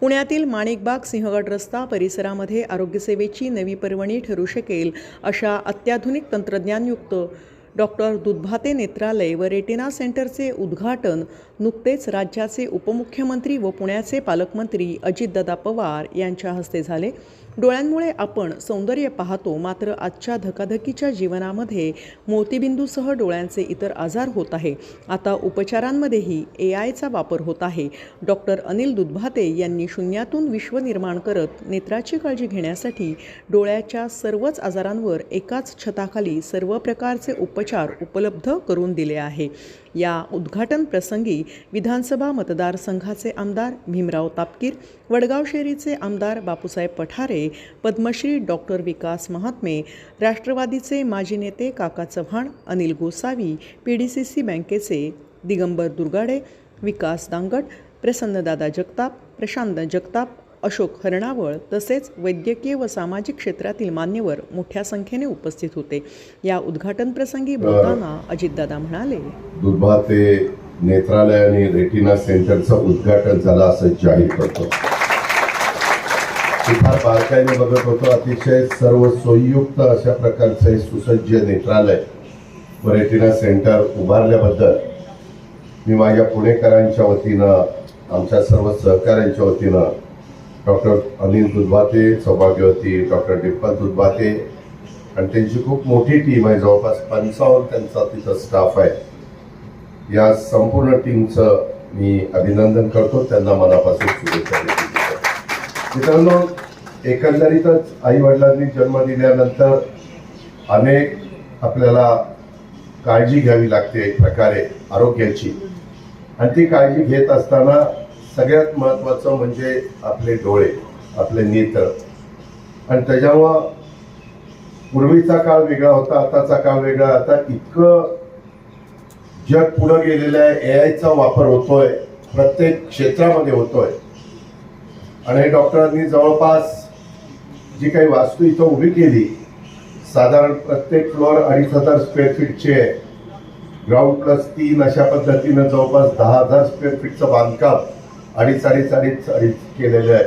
पुण्यातील माणिकबाग सिंहगड रस्ता परिसरामध्ये आरोग्यसेवेची नवी पर्वणी ठरू शकेल अशा अत्याधुनिक तंत्रज्ञानयुक्त डॉक्टर दुधभाते नेत्रालय व रेटिना सेंटरचे उद्घाटन नुकतेच राज्याचे उपमुख्यमंत्री व पुण्याचे पालकमंत्री अजितदादा पवार यांच्या हस्ते झाले. डोळ्यांमुळे आपण सौंदर्य पाहतो मात्र आजच्या धकाधकीच्या जीवनामध्ये मोतीबिंदूसह डोळ्यांचे इतर आजार होत आहे. आता उपचारांमध्येही ए आयचा वापर होत आहे. डॉक्टर अनिल दुधभाते यांनी शून्यातून विश्व निर्माण करत नेत्राची काळजी घेण्यासाठी डोळ्याच्या सर्वच आजारांवर एकाच छताखाली सर्व प्रकारचे उपचार उपलब्ध करून दिले आहे. या उद्घाटन प्रसंगी विधानसभा मतदारसंघाचे आमदार भीमराव तापकीर वडगाव शेरीचे आमदार बापूसाहेब पठारे पद्मश्री डॉक्टर विकास महात्मे राष्ट्रवादीचे माजी नेते Kaka Chavan Anil Gosavi P D C C बँकेचे दिगंबर दुर्गाडे विकास दांगट प्रसन्नदादा जगताप प्रशांत जगताप अशोक हरणावळ तसेच वैद्यकीय व सामाजिक क्षेत्रातील मान्यवर मोठ्या संख्येने उपस्थित होते. या उद्घाटन प्रसंगी बोलताना अजितदादा म्हणाले दुर्भाते नेत्रालय आणि रेटिना सेंटरचं उद्घाटन झालं असं जाहीर करतो. मी फार बारकाईने बघत होतो. अतिशय सर्व सोयीयुक्त अशा प्रकारचं हे सुसज्ज नेत्रालय व रेटिना सेंटर उभारल्याबद्दल मी माझ्या पुणेकरांच्या वतीनं आमच्या सर्व सहकाऱ्यांच्या वतीनं डॉक्टर अनिल दुधभाते सौभाग्यवती डॉक्टर डिप्पल दुधभाते आणि त्यांची खूप मोठी टीम आहे. जवळपास पंचावन्न त्यांचा तिथं स्टाफ आहे. या संपूर्ण टीमचं मी अभिनंदन करतो. त्यांना मनापासून शुभेच्छा देतो. मित्रांनो एकंदरीतच आई वडिलांनी जन्म दिल्यानंतर अनेक आपल्याला काळजी घ्यावी लागते एक प्रकारे आरोग्याची. आणि ती काळजी घेत असताना सगळ्यात महत्त्वाचं म्हणजे आपले डोळे आपले नेत्र. आणि त्याच्यामुळं पूर्वीचा काळ वेगळा होता आताचा काळ वेगळा. आता इतकं जग पुढं गेलेलं आहे ए आयचा वापर होतोय प्रत्येक क्षेत्रामध्ये होतोय. आणि डॉक्टरांनी जवळपास जी काही वास्तू इथं उभी केली साधारण प्रत्येक फ्लोअर अडीच हजार स्क्वेअर फीटचे आहे. ग्राउंड प्लस तीन अशा पद्धतीनं जवळपास दहा हजार स्क्वेअर फीटचं बांधकाम अडीच अडीच अडीच अडीच केलेले आहे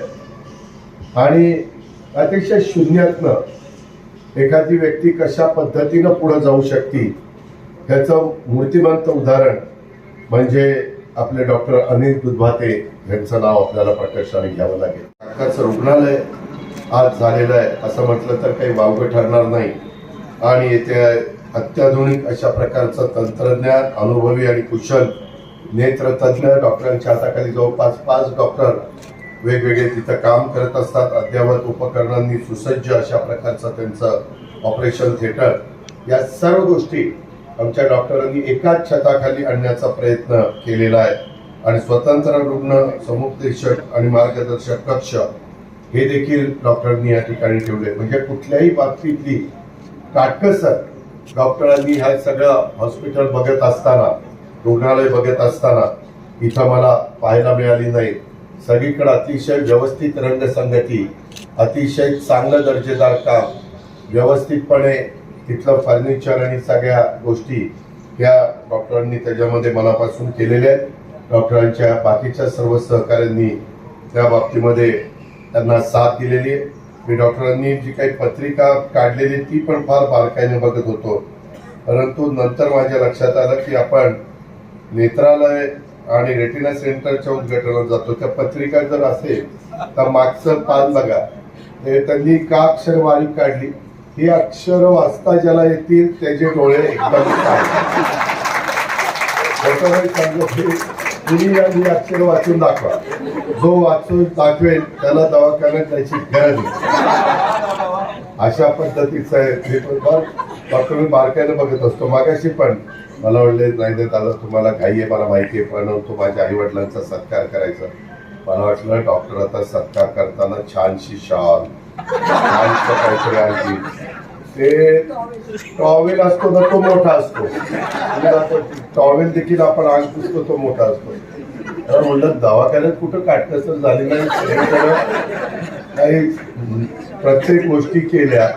आणि अतिशय शून्यातनं एखादी व्यक्ती कशा पद्धतीनं पुढं जाऊ शकते ह्याचं मूर्तिमंत उदाहरण म्हणजे आपले डॉक्टर अनिल दुधभाते यांचं नाव आपल्याला प्रकर्षाने घ्यावं लागेल. काकाचं रुग्णालय आज झालेलं आहे. असं म्हटलं तर काही वावगं ठरणार नाही. आणि येथे अत्याधुनिक अशा प्रकारचं तंत्रज्ञान अनुभवी आणि कुशल नेत्रतज्ञ डॉक्टरांच्या हाताखाली जवळपास पाच डॉक्टर वेगवेगळे तिथं काम करत असतात. अद्ययावत उपकरणांनी सुसज्ज अशा प्रकारचं त्यांचं ऑपरेशन थिएटर. या सर्व गोष्टी आमच्या डॉक्टरांनी एकाच छताखाली आणण्याचा प्रयत्न केलेला आहे. आणि स्वतंत्र रुग्ण समुपदेशक आणि मार्गदर्शक कक्ष हे देखील डॉक्टरांनी या ठिकाणी ठेवले. म्हणजे कुठल्याही बाबतीतली काटकसर डॉक्टरांनी हा सगळं हॉस्पिटल बघत असताना रुग्णालय बघत असताना इथं मला पाहायला मिळाली नाही. सगळीकडे अतिशय व्यवस्थित रंगसंगती अतिशय चांगलं दर्जेदार काम व्यवस्थितपणे तिथलं फर्निचर आणि सगळ्या गोष्टी या डॉक्टरांनी त्याच्यामध्ये मनापासून केलेल्या आहेत. डॉक्टरांच्या बाकीच्या सर्व सहकाऱ्यांनी त्या बाबतीमध्ये त्यांना साथ दिलेली आहे. मी डॉक्टरांनी जी काही पत्रिका काढलेली ती पण फार बारकाईने बघत होतो. परंतु नंतर माझ्या लक्षात आलं की आपण नेत्रालय आणि रेटिना सेंटरच्या उद्घाटनात जातो. त्या पत्रिका जर असेल तर मागचं पान बघा. त्यांनी का अक्षर बारीक काढली? ही अक्षर वाचता ज्याला येतील त्याचे डोळे एकदम तुम्ही अक्षर वाचून दाखवा. जो वाचून दाखवेल त्याला दवाखान्यात त्याची गरज अशा पद्धतीचं आहे. ते पण डॉक्टर मी बारकाईने बघत असतो. मागाशी पण मला वाटले नाही देत आलं तुम्हाला घाई आहे मला माहिती आहे पण तो माझ्या आई वडिलांचा सत्कार करायचा. मला वाटलं डॉक्टर आता सत्कार करताना छानशी शॉल. छानशी काहीतरी आणखी. ते टॉवेल असतो ना तो मोठा असतो. म्हणजे टॉवेल देखील आपण अंग पुसतो तो मोठा असतो. तर म्हणलं दवाखान्यात कुठं काटकसर झाली नाही? काही प्रत्येक गोष्टी केल्या.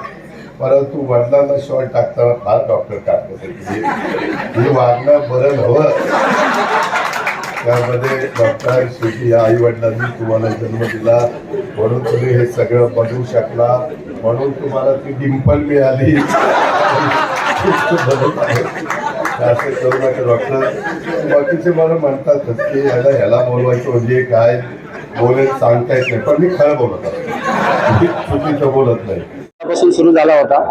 परंतु वडिलांना शॉट टाकताना फार डॉक्टर टाकतात म्हणजे हे वागणं बरं हवं त्यामध्ये डॉक्टर शेवटी या आई वडिलांनी तुम्हाला जन्म दिला. म्हणून तुम्ही हे सगळं बघू शकला. म्हणून तुम्हाला ती डिंपल मिळाली. असे करू नका डॉक्टर बाकीचे मला म्हणतातच की याला ह्याला बोलवायचं म्हणजे काय? बोलत सांगता येत नाही. पण मी खरं बोलत आहे चुकीचं बोलत नाही. पासून सुरू झाला होता.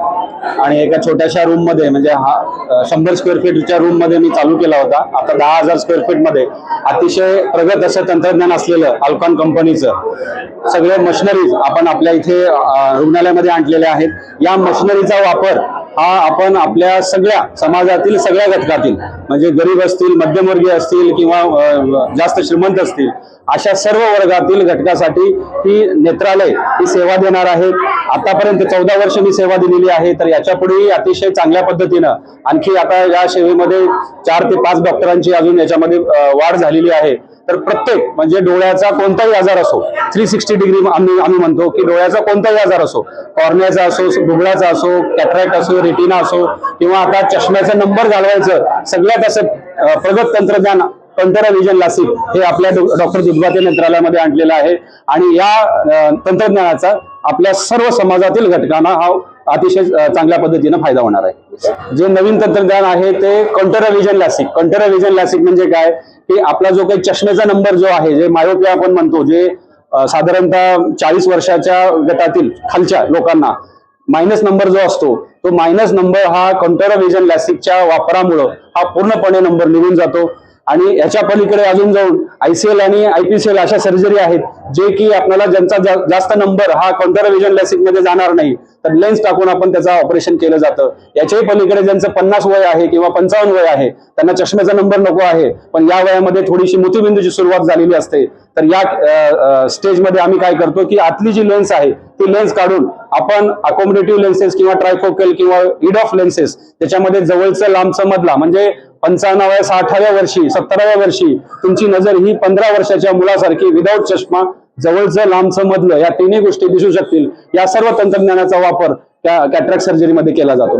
आणि एका छोट्याशा रूममध्ये म्हणजे हा शंभर स्क्वेअर फीटच्या रूममध्ये मी चालू केला होता. आता दहा हजार स्क्वेअर फीटमध्ये. अतिशय प्रगत असं तंत्रज्ञान असलेलं अल्कॉन कंपनीचं सगळे मशिनरीज आपण आपल्या इथे रुग्णालयामध्ये आणलेल्या आहेत. या मशिनरीचा वापर हा आपण आपल्या सगळ्या समाजातील सगळ्या घटकातील म्हणजे गरीब असतील मध्यमवर्गीय असतील किंवा जास्त श्रीमंत असतील अशा सर्व वर्गातील घटकासाठी ही नेत्रालय ही सेवा देणार आहे. आतापर्यंत चौदा वर्ष मी सेवा दिलेली आहे तर याच्या पुढेही अतिशय चांगल्या पद्धतीनं आणखी आता या सेवेमध्ये चार ते पाच डॉक्टरांची अजून याच्यामध्ये वाढ झालेली आहे. तर प्रत्येक म्हणजे डोळ्याचा कोणताही आजार असो थ्री सिक्स्टी डिग्री आम्ही आम्ही म्हणतो की डोळ्याचा कोणताही आजार असो कॉर्नियाचा असो डुबळाचा असो कॅटरॅक्ट असो रेटिना असो किंवा आता चष्म्याचा नंबर घालवायचं सगळ्यात असं प्रगत तंत्रज्ञान कंटेरा विजन लासिक हे आपल्या डॉक्टर दुधबाते मंत्रालयामध्ये आणलेलं आहे. आणि या तंत्रज्ञानाचा आपल्या सर्व समाजातील घटकांना हा अतिशय चांगल्या पद्धतीनं फायदा होणार आहे. जे नवीन तंत्रज्ञान आहे ते Contoura vision LASIK Contoura vision LASIK म्हणजे काय? की आपला जो काही चष्मेचा नंबर जो आहे जे मायोपिया आपण म्हणतो जे साधारणतः चाळीस वर्षाच्या गटातील खालच्या लोकांना मायनस नंबर जो असतो तो मायनस नंबर हा कंटोरा विजन लॅसिकच्या वापरामुळं हा पूर्णपणे नंबर निघून जातो. आणि याच्या पलीकडे अजून जाऊन आयसीएल आणि आयपीसीएल अशा सर्जरी आहेत जे की आपल्याला ज्यांचा जा- जास्त नंबर हा कंटोरा विजनमध्ये जाणार नाही तर लेन्स टाकून आपण त्याचं ऑपरेशन केलं जातं. याच्याही पलीकडे ज्यांचं पन्नास वय आहे किंवा पंचावन्न वय आहे त्यांना चष्म्याचा नंबर नको आहे पण या वयामध्ये थोडीशी मोतीबिंदूची सुरुवात झालेली असते. तर या स्टेजमध्ये आम्ही काय करतो की आतली जी लेन्स आहे ती लेन्स काढून आपण अकोमोडेटिव्ह लेन्सेस किंवा ट्रायफोकल किंवा इड ऑफ लेन्सेस त्याच्यामध्ये जवळचं लांबचं मधला म्हणजे पंचाण्णव्या साठाव्या वर्षी सत्तराव्या वर्षी तुमची नजर ही पंधरा वर्षाच्या मुलासारखी विदाऊट चष्मा जवळचं लांबचं मधलं या तिन्ही गोष्टी दिसू शकतील. या सर्व तंत्रज्ञानाचा वापर त्या कॅट्रॅक्ट सर्जरीमध्ये केला जातो.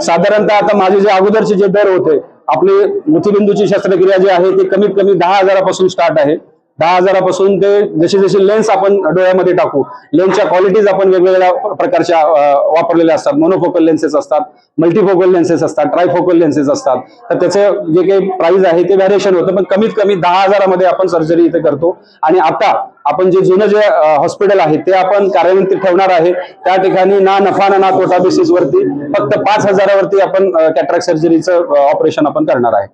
साधारणतः आता माझे जे अगोदरचे जे दर होते आपली मोतीबिंदूची शस्त्रक्रिया जी आहे ती कमीत कमी दहा हजारापासून स्टार्ट आहे. दहा हजारापासून ते जसे जसे लेन्स आपण डोळ्यामध्ये टाकू लेन्सच्या क्वालिटीज आपण वेगवेगळ्या प्रकारच्या वापरलेल्या असतात. मोनोफोकल लेन्सेस असतात मल्टीफोकल लेन्सेस असतात ट्रायफोकल लेन्सेस असतात. तर त्याचे जे काही प्राइस आहे ते व्हॅरिएशन होतं पण कमीत कमी दहा हजारामध्ये आपण सर्जरी इथे करतो. आणि आता आपण जे जुनं जे हॉस्पिटल आहे ते आपण कार्यान्वित ठेवणार आहे. त्या ठिकाणी ना नफा ना ना तोटा बेसिस वरती फक्त पाच हजारावरती आपण कॅट्रॅक्ट सर्जरीचं ऑपरेशन आपण करणार आहे.